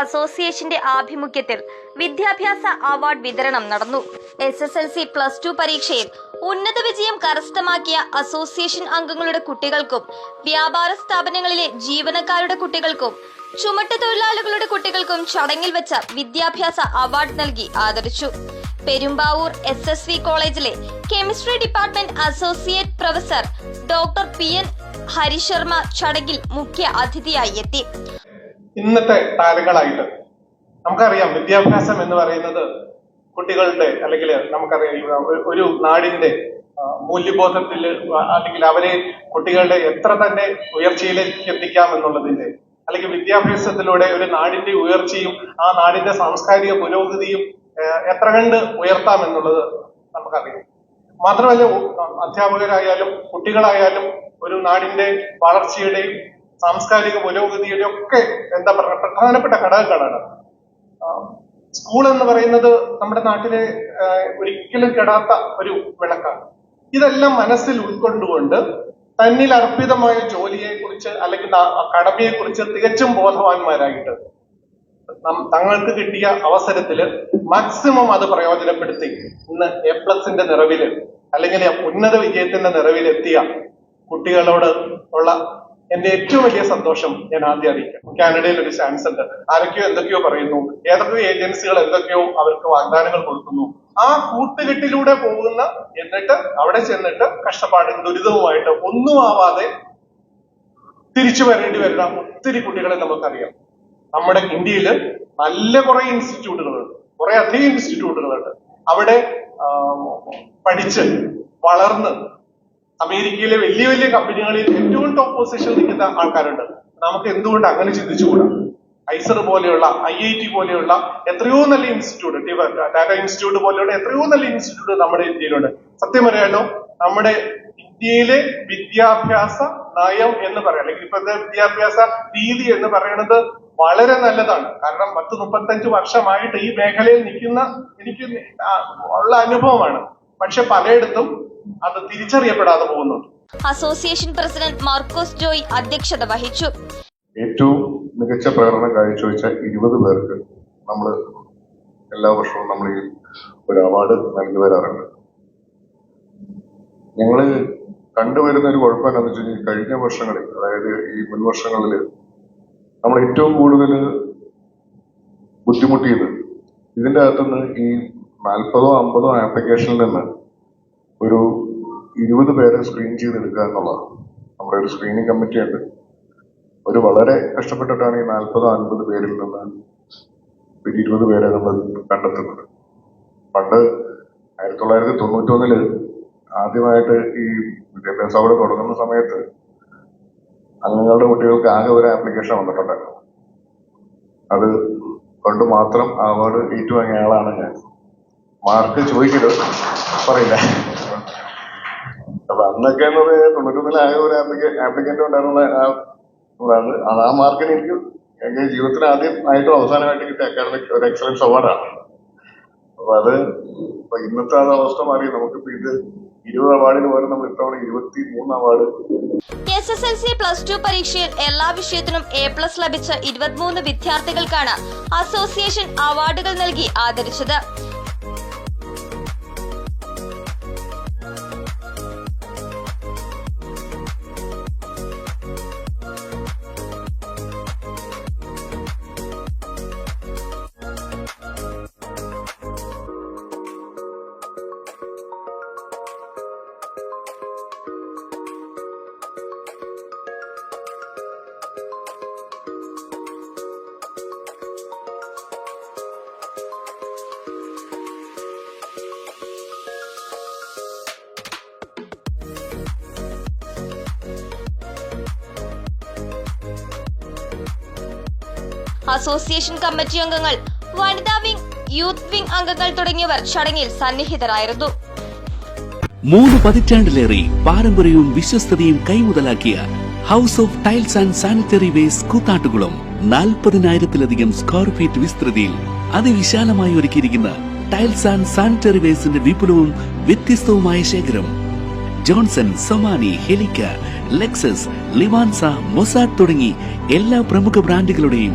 അസോസിയേഷന്റെ ആഭിമുഖ്യത്തിൽ വിദ്യാഭ്യാസ അവാർഡ് വിതരണം നടന്നു. S S L C plus two പരീക്ഷയിൽ ഉന്നത വിജയം കരസ്ഥമാക്കിയ അസോസിയേഷൻ അംഗങ്ങളുടെ കുട്ടികൾക്കും വ്യാപാര സ്ഥാപനങ്ങളിലെ ജീവനക്കാരുടെ കുട്ടികൾക്കും ചുമട്ട് തൊഴിലാളികളുടെ കുട്ടികൾക്കും ചടങ്ങിൽ വെച്ച വിദ്യാഭ്യാസ അവാർഡ് നൽകി ആദരിച്ചു. പെരുമ്പാവൂർ എസ് എസ് വി കോളേജിലെ chemistry department associate professor doctor P N Harisharma ചടങ്ങിൽ മുഖ്യ അതിഥിയായി എത്തി. ഇന്നത്തെ താരങ്ങളായിട്ട്. നമുക്കറിയാം വിദ്യാഭ്യാസം എന്ന് പറയുന്നത് കുട്ടികളുടെ അല്ലെങ്കിൽ നമുക്കറിയാം ഒരു- നാടിന്റെ മൂല്യബോധത്തിൽ അല്ലെങ്കിൽ അവരെ കുട്ടികളുടെ എത്ര തന്നെ ഉയർച്ചയിലേക്ക് എത്തിക്കാം എന്നുള്ളതിന്റെ അല്ലെങ്കിൽ വിദ്യാഭ്യാസത്തിലൂടെ ഒരു നാടിന്റെ ഉയർച്ചയും ആ നാടിന്റെ സാംസ്കാരിക പുരോഗതിയും എത്ര കണ്ട് ഉയർത്താം എന്നുള്ളത് നമുക്കറിയാം. മാത്രമല്ല അധ്യാപകരായാലും കുട്ടികളായാലും ഒരു നാടിന്റെ വളർച്ചയുടെയും സാംസ്കാരിക പുരോഗതിയുടെ ഒക്കെ എന്താ പറയുക പ്രധാനപ്പെട്ട ഘടകങ്ങളാണ്. സ്കൂൾ എന്ന് പറയുന്നത് നമ്മുടെ നാട്ടിലെ ഒരിക്കലും കെടാത്ത ഒരു വിളക്കാണ്. ഇതെല്ലാം മനസ്സിൽ ഉൾക്കൊണ്ടുകൊണ്ട് തന്നിൽ അർപ്പിതമായ ജോലിയെ കുറിച്ച് അല്ലെങ്കിൽ കടമയെ കുറിച്ച് തികച്ചും ബോധവാന്മാരായിട്ട് തങ്ങൾക്ക് കിട്ടിയ അവസരത്തിൽ മാക്സിമം അത് പ്രയോജനപ്പെടുത്തി. ഇന്ന് എ പ്ലസിന്റെ നിറവിൽ അല്ലെങ്കിൽ ഉന്നത വിജയത്തിന്റെ നിറവിലെത്തിയ കുട്ടികളോട് ഉള്ള എന്റെ ഏറ്റവും വലിയ സന്തോഷം ഞാൻ ആദ്യം അറിയിക്കാം. കാനഡയിൽ ഒരു ചാൻസ് ഉണ്ട് ആരൊക്കെയോ എന്തൊക്കെയോ പറയുന്നു. ഏതൊക്കെയോ ഏജൻസികൾ എന്തൊക്കെയോ അവർക്ക് വാഗ്ദാനങ്ങൾ കൊടുക്കുന്നു. ആ കൂട്ടുകെട്ടിലൂടെ പോകുന്ന എന്നിട്ട് അവിടെ ചെന്നിട്ട് കഷ്ടപ്പാടും ദുരിതവുമായിട്ട് ഒന്നും ആവാതെ തിരിച്ചു വരേണ്ടി വരുന്ന ഒത്തിരി കുട്ടികളെ നമുക്കറിയാം. നമ്മുടെ ഇന്ത്യയിൽ നല്ല കുറെ ഇൻസ്റ്റിറ്റ്യൂട്ടുകളുണ്ട്. കുറെ അധികം ഇൻസ്റ്റിറ്റ്യൂട്ടുകളുണ്ട്. അവിടെ പഠിച്ച് വളർന്ന് അമേരിക്കയിലെ വലിയ വലിയ കമ്പനികളിൽ ഏറ്റവും ടോപ്പ് പൊസിഷൻ നിൽക്കുന്ന ആൾക്കാരുണ്ട്. നമുക്ക് എന്തുകൊണ്ട് അങ്ങനെ ചിന്തിച്ചുകൂടാ? ഐസർ പോലെയുള്ള ഐ ഐ ടി പോലെയുള്ള എത്രയോ നല്ല ഇൻസ്റ്റിറ്റ്യൂട്ട് ടാറ്റ ഇൻസ്റ്റിറ്റ്യൂട്ട് പോലെയുള്ള എത്രയോ നല്ല ഇൻസ്റ്റിറ്റ്യൂട്ട് നമ്മുടെ ഇന്ത്യയിലുണ്ട്. സത്യം പറയാലോ നമ്മുടെ ഇന്ത്യയിലെ വിദ്യാഭ്യാസ നയം എന്ന് പറയാം. അല്ലെങ്കിൽ ഇപ്പോഴത്തെ വിദ്യാഭ്യാസ രീതി എന്ന് പറയുന്നത് വളരെ നല്ലതാണ്. കാരണം പത്ത് മുപ്പത്തഞ്ച് വർഷമായിട്ട് ഈ മേഖലയിൽ നിൽക്കുന്ന എനിക്ക് ഉള്ള അനുഭവമാണ്. പക്ഷെ പലയിടത്തും അത് തിരിച്ചറിയപ്പെടാതെ പോകുന്നുണ്ട്. അസോസിയേഷൻ പ്രസിഡന്റ് മാർക്കോസ് ജോയ് അധ്യക്ഷത വഹിച്ചു. ഏറ്റവും മികച്ച പ്രകടനം കാഴ്ചവെച്ച ഇരുപത് പേർക്ക് നമ്മൾ എല്ലാ വർഷവും നമ്മൾ ഈ ഒരു അവാർഡ് നൽകി വരാറുണ്ട്. ഞങ്ങൾ കണ്ടുവരുന്ന ഒരു കുഴപ്പം എന്താണെന്ന് വെച്ച് കഴിഞ്ഞാൽ കഴിഞ്ഞ വർഷങ്ങളിൽ അതായത് ഈ മുൻ വർഷങ്ങളിൽ നമ്മൾ ഏറ്റവും കൂടുതൽ ബുദ്ധിമുട്ടിയത് ഇതിന്റെ അകത്തുനിന്ന് ഈ നാൽപ്പതോ അമ്പതോ ആപ്ലിക്കേഷനിൽ നിന്ന് ഒരു ഇരുപത് പേരെ സ്ക്രീൻ ചെയ്തെടുക്കുക എന്നുള്ളതാണ്. നമ്മുടെ ഒരു സ്ക്രീനിങ് കമ്മിറ്റി ഉണ്ട് ഒരു വളരെ കഷ്ടപ്പെട്ടിട്ടാണ് ഈ നാൽപ്പതോ അൻപത് പേരിൽ നിന്ന് ഒരു ഇരുപത് പേരെ നമ്മൾ കണ്ടെത്തുന്നത്. പണ്ട് ആയിരത്തി തൊള്ളായിരത്തി തൊണ്ണൂറ്റൊന്നിൽ ആദ്യമായിട്ട് ഈ വിദ്യാഭ്യാസ അവിടെ തുടങ്ങുന്ന സമയത്ത് അംഗങ്ങളുടെ കുട്ടികൾക്ക് ആകെ ഒരു ആപ്ലിക്കേഷൻ വന്നിട്ടുണ്ടായിരുന്നു. അത് കൊണ്ട് മാത്രം അവാർഡ് ഏറ്റുവാങ്ങിയ ആളാണ് ഞാൻ. മാർക്ക് ചോദിക്കരുത്. പറയില്ല. അപ്പൊ അന്നൊക്കെ എന്ന് പറഞ്ഞാൽ തൊണ്ണൂറ്റൊന്നിലായ ഒരു ഒരു ആപ്ലിക്കന്റ് ഉണ്ടായിരുന്ന അത് ആ മാർക്കിന് എനിക്ക് എന്റെ ജീവിതത്തിൽ ആദ്യം ആയിട്ടും അവസാനമായിട്ട് കിട്ടിയ അക്കാഡമിക് ഒരു എക്സലൻസ് അവാർഡാണ് അപ്പൊ അത് ഇപ്പൊ ഇന്നത്തെ ആ അവസ്ഥ മാറി. നമുക്കിപ്പോ ഇത് ഇരുപത് അവാർഡിന് നമ്മൾ ഇത്തവണ ഇരുപത്തി മൂന്ന് award S S L C plus two പരീക്ഷയിൽ എല്ലാ വിഷയത്തിനും എ പ്ലസ് ലഭിച്ച ഇരുപത്തിമൂന്ന് വിദ്യാർത്ഥികൾക്കാണ് അസോസിയേഷൻ അവാർഡുകൾ നൽകി ആദരിച്ചത്. അസോസിയേഷൻ കമ്മിറ്റി അംഗങ്ങൾ വനിതാ വിംഗ് യൂത്ത് വിംഗ് അംഗങ്ങൾ തുടങ്ങിയവർ ചടങ്ങിൽ സന്നിഹിതരായിരുന്നു. മൂന്ന് പതിറ്റാണ്ടിലേറെ പാരമ്പര്യവും വിശ്വസ്തതയും കൈമുതലാക്കിയ house of tiles and sanitary waste Koothattukulam നാൽപ്പതിനായിരത്തിലധികം സ്ക്വയർ ഫീറ്റ് വിസ്തൃതിയിൽ അതിവിശാലമായി ഒരുക്കിയിരിക്കുന്ന ടൈൽസ് ആൻഡ് സാനിറ്ററി വേസിന്റെ വിപുലവും വ്യത്യസ്തവുമായ ശേഖരം. ജോൺസൺ സൊമാനി ഹെലിക്ക ലെക്സസ് ലിവാൻസ മൊസാഡ് തുടങ്ങി എല്ലാ പ്രമുഖ ബ്രാൻഡുകളുടെയും